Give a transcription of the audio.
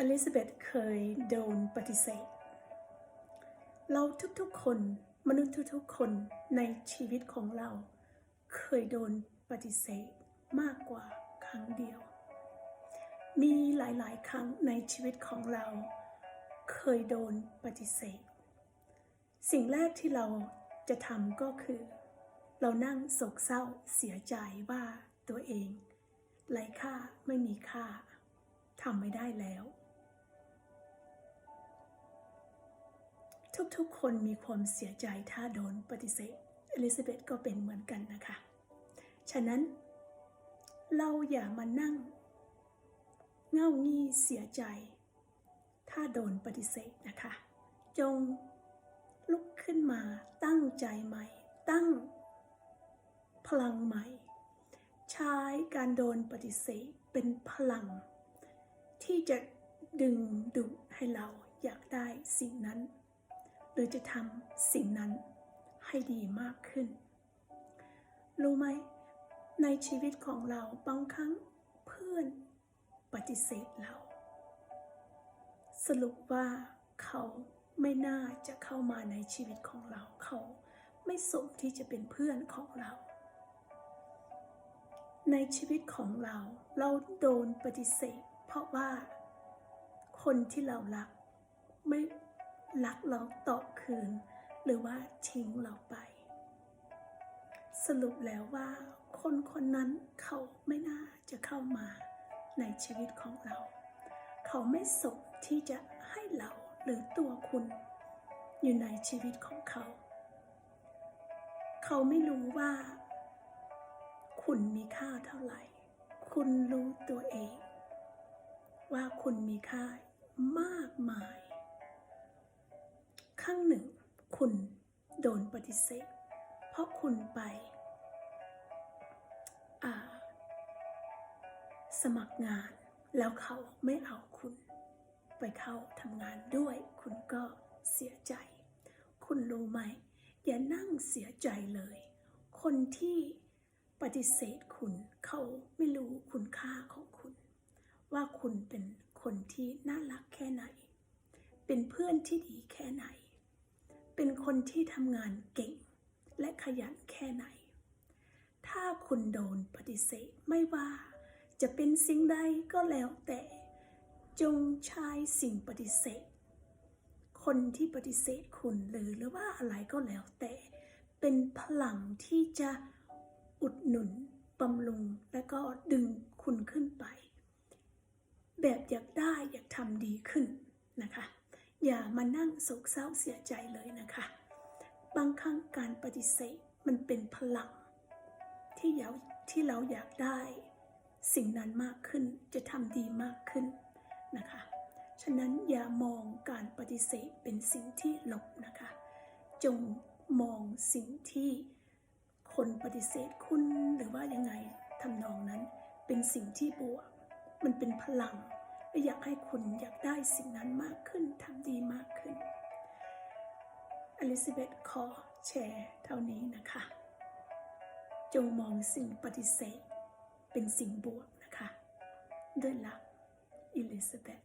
อลิซาเบธเคยโดนปฏิเสธ เราทุกๆคนมนุษย์ทุกๆคนในชีวิตของเรา เคยโดนปฏิเสธมากกว่าครั้งเดียว มีหลายๆ ครั้งในชีวิตของเรา เคยโดนปฏิเสธ สิ่งแรกที่เราจะทำก็คือ เรานั่งโศกเศร้าเสียใจว่าตัวเองไร้ค่าไม่มีค่าทำไม่ได้แล้ว ทุกๆ คนมีความเสียใจถ้าโดนปฏิเสธอลิซาเบธก็เป็นเหมือนกันนะคะ ฉะนั้น เราอย่ามานั่ง เง่างี่เสียใจ ถ้าโดนปฏิเสธนะคะ จงลุกขึ้นมาตั้งใจใหม่ ตั้ง พลังใหม่ ใช้การโดนปฏิเสธเป็นพลัง ที่จะดึงดูดให้เราอยากได้สิ่งนั้น หรือจะทำสิ่งนั้นให้ดีมากขึ้น รู้ไหม ในชีวิตของเราบางครั้งเพื่อนปฏิเสธเรา สรุปว่าเขาไม่น่าจะเข้ามาในชีวิตของเราเขาไม่สมที่จะเป็นเพื่อนของเรา ในชีวิตของเราเราโดนปฏิเสธ เพราะว่าคนที่เรารักไม่ รักเราตอบคืน หรือว่าทิ้งเราไป สรุปแล้วว่าคนคนนั้นเขาไม่น่าจะเข้ามาในชีวิตของเรา เขาไม่สมที่จะให้เราหรือตัวคุณ อยู่ในชีวิตของเขา เขาไม่รู้ว่า คุณมีค่าเท่าไหร่ คุณรู้ตัวเอง ว่าคุณมีค่ามากมาย ครั้งหนึ่ง คุณโดนปฏิเสธ เพราะคุณไปสมัครงานแล้วเขาไม่เอาคุณ ไปเข้าทำงานด้วย คุณก็เสียใจ คุณรู้ไหม อย่านั่งเสียใจเลย คนที่ปฏิเสธคุณเขาไม่รู้คุณค่าของคุณ ว่าคุณเป็นคนที่น่ารักแค่ไหน เป็นเพื่อนที่ดีแค่ไหน เป็นคนที่ทำงานเก่ง และขยันแค่ไหน ถ้าคุณโดนปฏิเสธไม่ว่า จะเป็นสิ่งใดก็แล้วแต่ จงใช้สิ่งปฏิเสธ คนที่ปฏิเสธคุณหรือหรือว่าอะไรก็แล้วแต่ เป็นพลังที่จะอุดหนุนบำรุงและก็ดึงคุณขึ้นไป แบบอยากได้อยากทำดีขึ้นนะคะ อย่ามานั่งโศกเศร้าเสียใจเลยนะคะ บางครั้งการปฏิเสธมันเป็นพลัง ที่เราที่เราอยากได้ สิ่งนั้นมากขึ้นจะทำดีมากขึ้นนะคะ ฉะนั้นอย่ามองการปฏิเสธเป็นสิ่งที่ลบนะคะ จงมองสิ่งที่คนปฏิเสธคุณหรือว่ายังไงทำนองนั้นเป็นสิ่งที่บวก มันเป็นพลัง และอยากให้คุณอยากได้สิ่งนั้นมากขึ้นท 11 ข้อแชร์เท่านี้นะคะ จงมองสิ่งปฏิเสธ เป็นสิ่งบวกนะคะ ด้วยลักอิลิซาเบธ